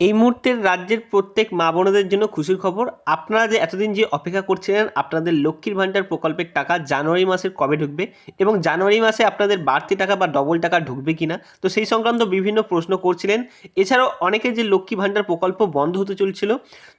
এই মুহূর্তের রাজ্যের প্রত্যেক মা বোনদের জন্য খুশির খবর। আপনারা যে এতদিন যে অপেক্ষা করছিলেন, আপনাদের লক্ষ্মীর ভাণ্ডার প্রকল্পের টাকা জানুয়ারি মাসের কবে ঢুকবে এবং জানুয়ারি মাসে আপনাদের বাড়তি টাকা বা ডবল টাকা ঢুকবে কিনা? তো সেই সংক্রান্ত বিভিন্ন প্রশ্ন করছিলেন। এছাড়াও অনেকের যে লক্ষ্মী ভাণ্ডার প্রকল্প বন্ধ হতে চলছিল,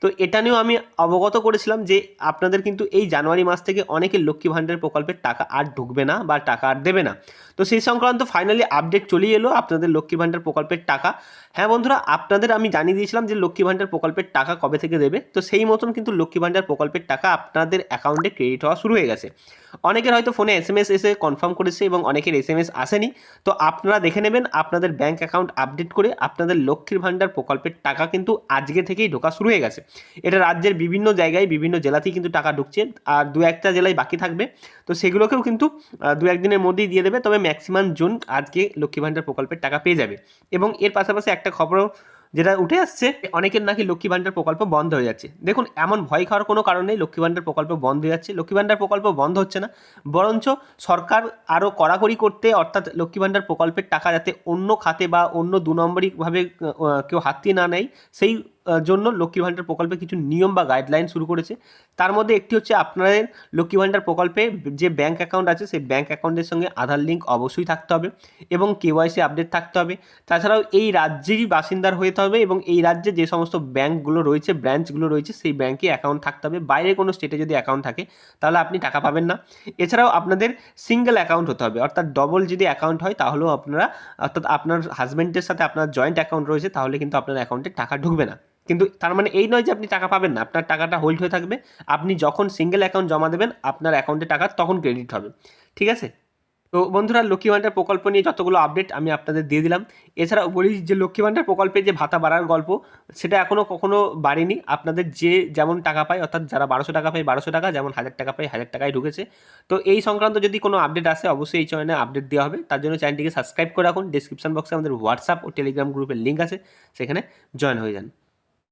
তো এটা নিয়েও আমি অবগত করেছিলাম যে আপনাদের কিন্তু এই জানুয়ারি মাস থেকে অনেকের লক্ষ্মী ভাণ্ডার প্রকল্পের টাকা আর ঢুকবে না বা টাকা আর দেবে না। তো সেই সংক্রান্ত ফাইনালি আপডেট চলেই এলো আপনাদের লক্ষ্মী ভাণ্ডার প্রকল্পের টাকা। হ্যাঁ বন্ধুরা, আপনাদের আমি জানিয়ে দিয়েছিলাম যে লক্ষ্মী ভাণ্ডার প্রকল্পের টাকা কবে থেকে দেবে। তো সেই মতন কিন্তু লক্ষ্মী ভাণ্ডার প্রকল্পের টাকা আপনাদের অ্যাকাউন্টে ক্রেডিট হওয়া শুরু হয়ে গেছে। অনেকের হয়তো ফোনে এস এম এস এসে কনফার্ম করেছে এবং অনেকের এস এম এস আসেনি। তো আপনারা দেখে নেবেন, আপনাদের ব্যাঙ্ক অ্যাকাউন্ট আপডেট করে আপনাদের লক্ষ্মীর ভাণ্ডার প্রকল্পের টাকা কিন্তু আজকে থেকেই ঢোকা শুরু হয়ে গেছে। এটা রাজ্যের বিভিন্ন জায়গায়, বিভিন্ন জেলাতেই কিন্তু টাকা ঢুকছে। আর দু একটা জেলায় বাকি থাকবে। তো সেগুলোকেও কিন্তু দু একদিনের মধ্যেই দিয়ে দেবে। তবে ম্যাক্সিমাম জুন আজকে লক্ষ্মী ভাণ্ডার প্রকল্পের টাকা পেয়ে যাবে। এবং এর পাশাপাশি একটা খবরও যেটা উঠে আসছে, অনেকের নাকি লক্ষ্মী ভাণ্ডার প্রকল্প বন্ধ হয়ে যাচ্ছে। দেখুন, এমন ভয় খাওয়ার কোনো কারণ নেই, লক্ষ্মী ভাণ্ডার প্রকল্প বন্ধ হয়ে যাচ্ছে। লক্ষ্মী ভাণ্ডার প্রকল্প বন্ধ হচ্ছে না, বরঞ্চ সরকার আরও কড়াকড়ি করতে, অর্থাৎ লক্ষ্মী ভাণ্ডার প্রকল্পের টাকা যাতে অন্য খাতে বা অন্য দু নম্বরিকভাবে কেউ হাতিয়ে না নেয়, সেই জন্য লক্ষ্মী ভাণ্ডার প্রকল্পে কিছু নিয়ম বা গাইডলাইন শুরু করেছে। তার মধ্যে একটি হচ্ছে আপনাদের লক্ষ্মী ভাণ্ডার প্রকল্পে যে ব্যাঙ্ক অ্যাকাউন্ট আছে, সেই ব্যাঙ্ক অ্যাকাউন্টের সঙ্গে আধার লিঙ্ক অবশ্যই থাকতে হবে এবং কেওয়াইসি আপডেট থাকতে হবে। তাছাড়াও এই রাজ্যেরই বাসিন্দার হতে হবে এবং এই রাজ্যে যে সমস্ত ব্যাঙ্কগুলো রয়েছে, ব্রাঞ্চগুলো রয়েছে, সেই ব্যাঙ্কে অ্যাকাউন্ট থাকতে হবে। বাইরে কোনো স্টেটে যদি অ্যাকাউন্ট থাকে, তাহলে আপনি টাকা পাবেন না। এছাড়াও আপনাদের সিঙ্গেল অ্যাকাউন্ট হতে হবে, অর্থাৎ ডবল যদি অ্যাকাউন্ট হয়, তাহলেও আপনারা, অর্থাৎ আপনার হাজব্যান্ডের সাথে আপনার জয়েন্ট অ্যাকাউন্ট রয়েছে, তাহলে কিন্তু আপনার অ্যাকাউন্টে টাকা ঢুকবে না। কিন্তু তার মানে এই নয় যে আপনি টাকা পাবেন না, আপনার টাকাটা হোল্ড হয়ে থাকবে। আপনি যখন সিঙ্গেল অ্যাকাউন্ট জমা দেবেন, আপনার অ্যাকাউন্টে টাকা তখন ক্রেডিট হবে। ঠিক আছে? তো বন্ধুরা, লক্ষ্মী ভাণ্ডার প্রকল্প নিয়ে যতগুলো আপডেট আমি আপনাদের দিয়ে দিলাম। এছাড়া বলি যে লক্ষ্মী ভাণ্ডার প্রকল্পে যে ভাতা বাড়ার গল্প, সেটা এখনও কখনো বাড়েনি। আপনাদের যে যেমন টাকা পায়, অর্থাৎ যারা বারোশো টাকা পায়, বারোশো টাকা, যেমন হাজার টাকা পায়, হাজার টাকায় ঢুকেছে। তো এই সংক্রান্ত যদি কোনো আপডেট আসে, অবশ্যই এই চ্যানেলে আপডেট দেওয়া হবে। তার জন্য চ্যানেলটিকে সাবস্ক্রাইব করে রাখুন। ডিসক্রিপশন বক্সে আমাদের হোয়াটসঅ্যাপ ও টেলিগ্রাম গ্রুপের লিঙ্ক আছে। সেখানে জয়েন হয়ে যান।